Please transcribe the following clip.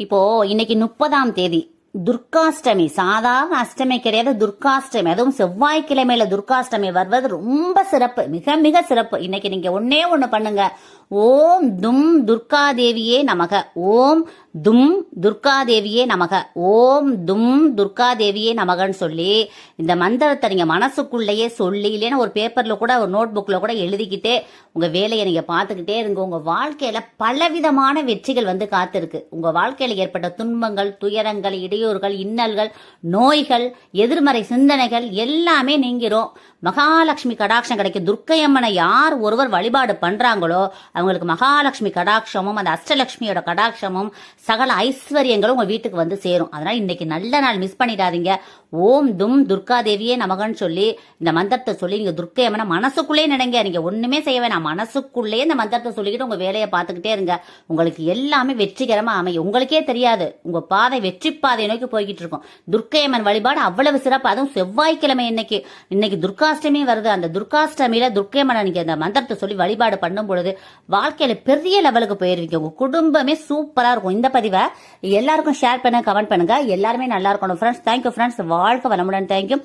இப்போ இன்னைக்கு முப்பதாம் தேதி. துர்காஷ்டமி சாதாரண அஷ்டமி கிடையாது துர்காஷ்டமி. அதுவும் செவ்வாய்க்கிழமையில துர்காஷ்டமி வருவது ரொம்ப சிறப்பு மிக மிக சிறப்பு. இன்னைக்கு நீங்க ஒன்னே ஒண்ணு பண்ணுங்க. ஓம் தும் துர்கா தேவியே நமக. ஓம் தும் துர்கா தேவியே நமக. ஓம் தும் துர்கா தேவியே நமகன்னு சொல்லி இந்த மந்திரத்தை நீங்க மனசுக்குள்ளேயே சொல்லி இல்லைன்னா ஒரு பேப்பர்ல கூட ஒரு நோட் புக்ல கூட எழுதிக்கிட்டே உங்க வேலையை நீங்க பார்த்துக்கிட்டே இருங்க. உங்க வாழ்க்கையில பலவிதமான வெற்றிகள் வந்து காத்திருக்கு. உங்க வாழ்க்கையில ஏற்பட்ட துன்பங்கள் துயரங்கள் இடையூறுகள் இன்னல்கள் நோய்கள் எதிர்மறை சிந்தனைகள் எல்லாமே நீங்கிரும். மகாலட்சுமி கடாட்சம் கிடைக்கும் துர்க்கையம்மனை யார் ஒருவர் வழிபாடு பண்றாங்களோ அவங்களுக்கு மகாலட்சுமி கடாட்சமும் அந்த அஷ்டலட்சுமியோட கடாட்சமும் சகல ஐஸ்வர்யங்களும் உங்க வீட்டுக்கு வந்து சேரும். அதனால இன்னைக்கு நல்ல நாள் மிஸ் பண்ணிடாதீங்க. ஓம் தும் துர்காதேவியே நமகன்னு சொல்லி இந்த மந்திரத்தை சொல்லி நீங்க துர்க்கையம்மனை மனசுக்குள்ளே நினைங்க. நீங்க ஒண்ணுமே செய்ய வேணாம். மனசுக்குள்ளேயே இந்த மந்திரத்தை சொல்லிக்கிட்டு உங்க வேலையை பார்த்துக்கிட்டே இருங்க. உங்களுக்கு எல்லாமே வெற்றிகரமா அமையும். உங்களுக்கே தெரியாது. உங்க பாதை வெற்றி பாதை நோக்கி போய்கிட்டு இருக்கும். துர்க்கையம்மன் வழிபாடு அவ்வளவு சிறப்பு. அதுவும் செவ்வாய்க்கிழமை இன்னைக்கு இன்னைக்கு துர்காஷ்டமி வருது. அந்த துர்காஷ்டமியில துர்க்கையம்மன் அன்னைக்கு அந்த மந்திரத்தை சொல்லி வழிபாடு பண்ணும் பொழுது வாழ்க்கையில பெரிய லெவலுக்கு போயிருவீங்க உங்க குடும்பமே சூப்பரா இருக்கும். இந்த பதிவை எல்லாருக்கும் ஷேர் பண்ண கமெண்ட் பண்ணுங்க. எல்லாருமே நல்லா இருக்கணும். ஃப்ரெண்ட்ஸ் தேங்க்யூ ஃப்ரெண்ட்ஸ் வாழ்க்கை வளமுடன். தேங்க்யூ